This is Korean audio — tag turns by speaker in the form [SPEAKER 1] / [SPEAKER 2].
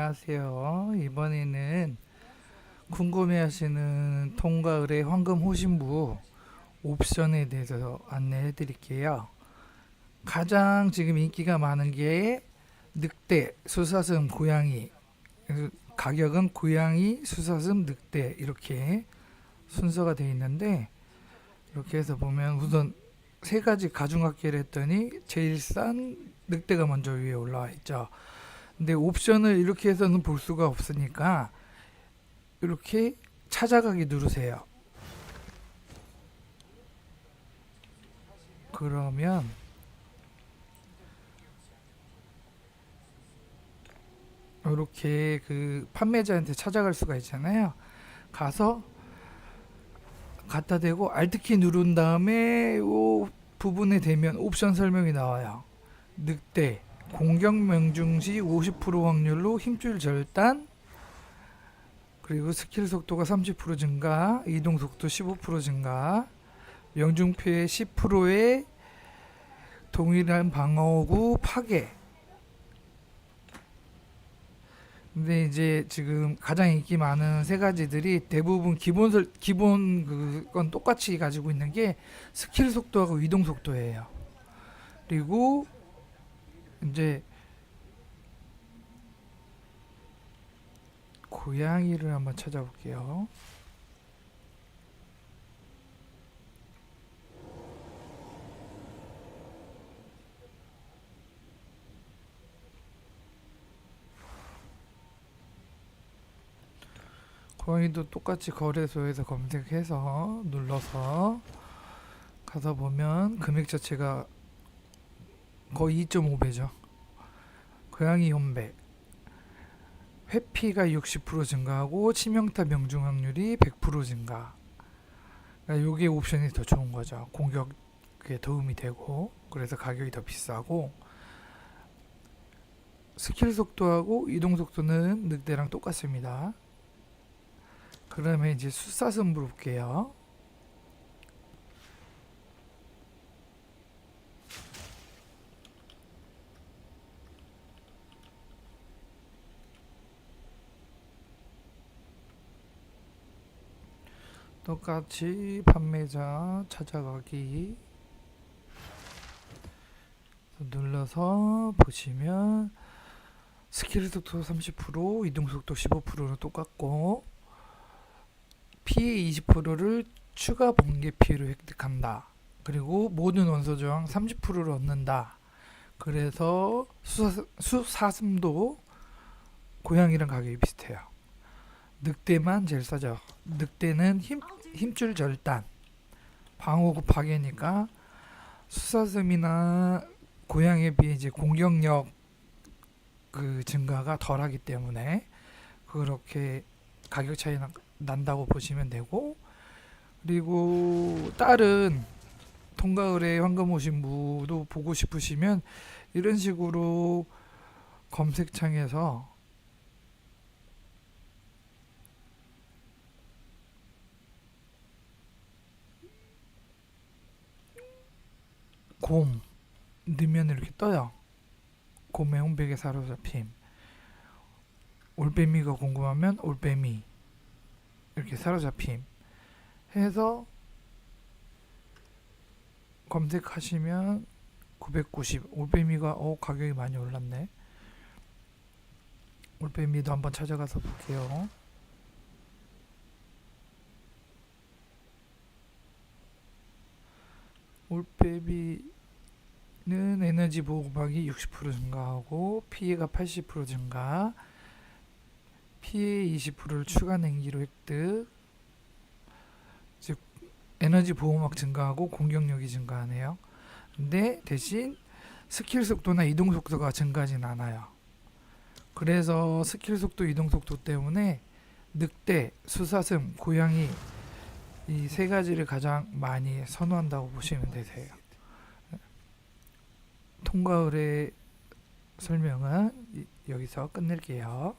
[SPEAKER 1] 안녕하세요. 이번에는 궁금해하시는 통과 의뢰 황금 호신부 옵션에 대해서 안내해 드릴게요. 가장 지금 인기가 많은 게 늑대, 수사슴, 고양이. 가격은 고양이, 수사슴, 늑대 이렇게 순서가 되어 있는데 이렇게 해서 보면 우선 세 가지 가중학계를 했더니 제일 싼 늑대가 먼저 위에 올라와 있죠. 근데 옵션을 이렇게 해서는 볼 수가 없으니까 이렇게 찾아가기 누르세요. 그러면 이렇게 그 판매자한테 찾아갈 수가 있잖아요. 가서 갖다 대고 Alt키 누른 다음에 이 부분에 되면 옵션 설명이 나와요. 늑대 공격 명중 시 50% 확률로 힘줄 절단 그리고 스킬 속도가 30% 증가, 이동 속도 15% 증가, 명중 피해 10%의 동일한 방어구 파괴. 근데 이제 지금 가장 인기 많은 세 가지들이 대부분 기본 설 기본 그건 똑같이 가지고 있는 게 스킬 속도하고 이동 속도예요. 그리고 이제 고양이를 한번 찾아볼게요. 고양이도 똑같이 거래소에서 검색해서 눌러서 가서 보면 금액 자체가 거의 2.5배죠. 고양이 현배 회피가 60% 증가하고 치명타 명중 확률이 100% 증가. 그러니까 요게 옵션이 더 좋은 거죠. 공격에 도움이 되고 그래서 가격이 더 비싸고 스킬 속도하고 이동 속도는 늑대랑 똑같습니다. 그러면 이제 수사슴 볼게요. 똑같이 판매자 찾아가기 눌러서 보시면 스킬 속도 30% 이동 속도 15%는 똑같고 피해 20%를 추가 번개 피해로 획득한다. 그리고 모든 원소 저항 30%를 얻는다. 그래서 수사, 수사슴도 고양이랑 가격이 비슷해요. 늑대만 제일 싸죠. 늑대는 힘, 힘줄 절단, 방어구 파괴니까 수사슴이나 고양이에 비해 이제 공격력 그 증가가 덜하기 때문에 그렇게 가격 차이 나, 난다고 보시면 되고 그리고 다른 통가을의 황금 오신부도 보고 싶으시면 이런 식으로 검색창에서 곰 넣으면 이렇게 떠요. 곰의 홍백에 사로잡힘. 올빼미가 궁금하면 올빼미 이렇게 사로잡힘 해서 검색하시면 990 올빼미가 어 가격이 많이 올랐네. 올빼미도 한번 찾아가서 볼게요. 올빼미 는 에너지 보호막이 60% 증가하고 피해가 80% 증가, 피해 20%를 추가 냉기로 획득, 즉 에너지 보호막 증가하고 공격력이 증가하네요. 근데 대신 스킬 속도나 이동 속도가 증가하진 않아요. 그래서 스킬 속도, 이동 속도 때문에 늑대, 수사슴, 고양이 이 세 가지를 가장 많이 선호한다고 보시면 되세요. 통과 의뢰 설명은 이- 여기서 끝낼게요.